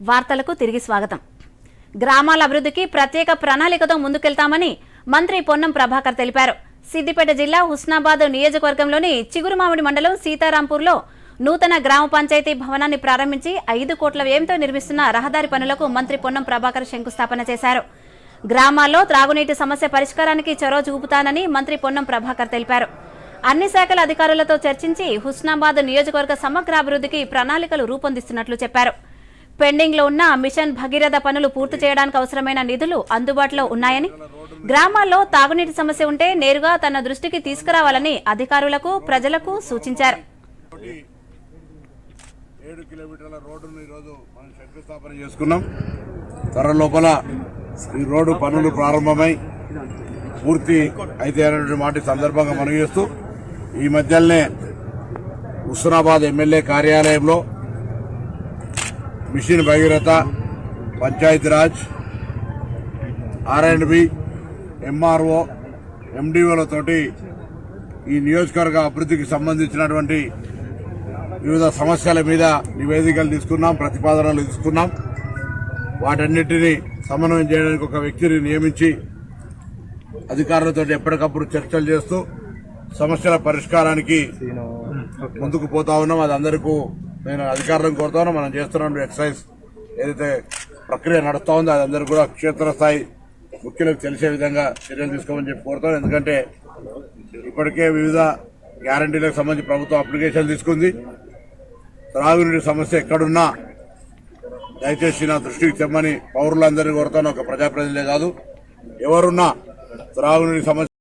వార్తలకు తిరిగి స్వాగతం. గ్రామాల అభివృద్ధికి ప్రత్యేక ప్రణాళికతో ముందుకెళ్తామని మంత్రి పొన్నం ప్రభాకర్ తెలిపారు. సిద్దిపేట జిల్లా హుస్నాబాద్ నియోజకవర్గంలోని చిగురుమామిడి మండలం సీతారాంపూర్లో నూతన గ్రామ పంచాయతీ భవనాన్ని ప్రారంభించి ఐదు కోట్ల వ్యయంతో నిర్మిస్తున్న రహదారి పనులకు మంత్రి పొన్నం ప్రభాకర్ శంకుస్థాపన చేశారు. గ్రామాల్లో త్రాగునీటి సమస్య పరిష్కారానికి చొరవ చూపుతానని మంత్రి పొన్నం ప్రభాకర్ తెలిపారు. అన్ని శాఖల అధికారులతో చర్చించి హుస్నాబాద్ నియోజకవర్గ సమగ్ర అభివృద్ధికి ప్రణాళికలు రూపొందిస్తున్నట్లు చెప్పారు. పెండింగ్లో ఉన్న మిషన్ భగీరథ పనులు పూర్తి చేయడానికి అవసరమైన నిధులు అందుబాటులో ఉన్నాయని గ్రామాల్లో తాగునీటి సమస్య ఉంటే నేరుగా తన దృష్టికి తీసుకురావాలని అధికారులకు ప్రజలకు సూచించారు. ఏడు కిలోమీటర్ల రోడ్డును ఈరోజు మనం శంకుస్థాపన చేసుకున్నాం. త్వర లోపల ఈ రోడ్డు పనులు ప్రారంభమై పూర్తి అయితే అనేటువంటి మాట సందర్భంగా మనం చేస్తూ ఈ మధ్యలోనే హుస్నాబాద్ ఎమ్మెల్యే కార్యాలయంలో mission Bhagiratha Panchayati Raj R and B MRO ఎండిఓలతోటి ఈ నియోజకవర్గ అభివృద్ధికి సంబంధించినటువంటి వివిధ సమస్యల మీద నివేదికలు తీసుకున్నాం ప్రతిపాదనలు తీసుకున్నాం. వాటన్నిటిని సమన్వయం చేయడానికి ఒక వ్యక్తిని నియమించి అధికారులతో ఎప్పటికప్పుడు చర్చలు చేస్తూ సమస్యల పరిష్కారానికి ముందుకు పోతా ఉన్నాం. అది అందరికీ నేను అధికారులను కోరుతాను. మనం చేస్తున్న ఎక్సర్సైజ్ ఏదైతే ప్రక్రియ నడుస్తూ ఉందో అది అందరూ కూడా క్షేత్రస్థాయి ముఖ్యులకు తెలిసే విధంగా చర్యలు తీసుకోమని చెప్పి కోరుతాను. ఎందుకంటే ఇప్పటికే వివిధ గ్యారంటీలకు సంబంధించి ప్రభుత్వం అప్లికేషన్ తీసుకుంది. త్రాగునీటి సమస్య ఎక్కడున్నా దయచేసి నా దృష్టికి తెమ్మని పౌరులందరినీ కోరుతాను. ఒక ప్రజాప్రతినిధులే కాదు. ఎవరున్నా త్రాగునీటి సమస్య